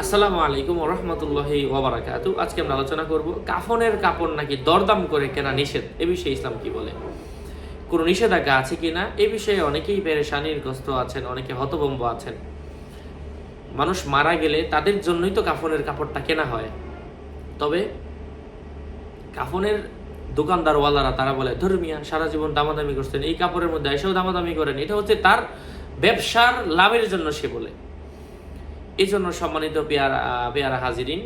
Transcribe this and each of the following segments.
আসসালামু আলাইকুম রহমতুল্লাহি ওবরাকাতু। আজকে আমরা আলোচনা করব কাফনের কাপড় নাকি দরদাম করে কেনা নিষেধ? এ বিষয়ে ইসলাম কি বলে? কোনো নিষেধাজ্ঞা আছে কিনা এ বিষয়ে অনেকেই পেরেশানিরগ্রস্ত আছেন, অনেকে হতভম্ব আছেন। মানুষ মারা গেলে তাদের জন্যই তো কাফনের কাপড়টা কেনা হয়। তবে কাফনের দোকানদারওয়ালারা তারা বলে ধর্মিয়া সারা জীবন দামাদামি করছেন, এই কাপড়ের মধ্যে এসেও দামাদামি করেন। এটা হচ্ছে তার ব্যবসার লাভের জন্য সে বলে। এই জন্য সম্মানিত পেয়ারা পেয়ারা হাজিরিন,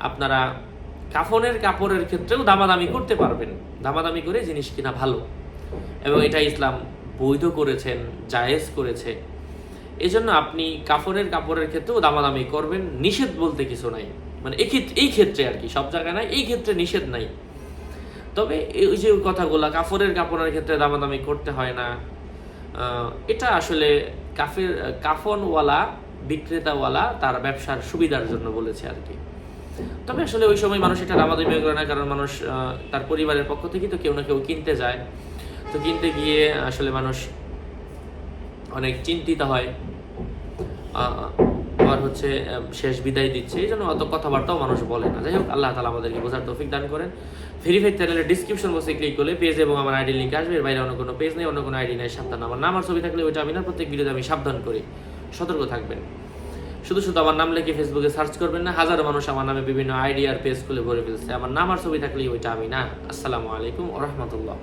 আপনারা কাফনের কাপড়ের ক্ষেত্রেও দামাদামি করতে পারবেন। দামাদামি করে জিনিস কিনা ভালো। এবং এটা ইসলাম বৈধ করেছেন, জায়েজ করেছে। এই জন্য আপনি কাফনের কাপড়ের ক্ষেত্রেও দামাদামি করবেন, নিষেধ বলতে কিছু নাই। মানে এই ক্ষেত্রে এই ক্ষেত্রে আর কি, সব জায়গায় নাই, এই ক্ষেত্রে নিষেধ নাই। তবে এই যে কথাগুলা কাপড়ের কাপড়ের ক্ষেত্রে দামাদামি করতে হয় না এটা আসলে কাফের, কাফনওয়ালা বিক্রেতাওয়ালা তার ব্যবসার সুবিধার জন্য বলেছে আর কি। তবে আসলে ওই সময় মানুষ এটা দামাদামি করে না, কারণ মানুষ তার পরিবারের পক্ষ থেকে তো কেউ না কেউ কিনতে যায়। তো কিনতে গিয়ে আসলে মানুষ অনেক চিন্তিত হয়। আবার হচ্ছে শেষ বিদায় দিচ্ছে। এই জন্য অত কথাবার্তাও মানুষ বলে না। যাই হোক, আল্লাহ তালা আমাদেরকে বোঝার তৌফিক দান করেন। ভেরিফাইড চ্যানেলের ডিসক্রিপশন বক্সে ক্লিক করলে পেজ এবং আমার আইডি লিঙ্ক আসবে। এর বাইরে অন্য কোনো পেজ নেই, অন্য কোনো আইডি নেই, সাবধান। আমার নাম আর ছবি থাকলে ওইটা আমি না, প্রত্যেক ভিডিওতে আমি সাবধান করি। সতর্ক থাকবেন। শুধু শুধু আমার নাম লিখে ফেসবুকে সার্চ করবেন না, হাজারো মানুষ আমার নামে বিভিন্ন আইডিয়ার পেজ খুলে ভরে ফেলছে। আমার নাম আর ছবি থাকলেই ওইটা আমি না। আসসালামু আলাইকুম ওরহমতুল্লাহ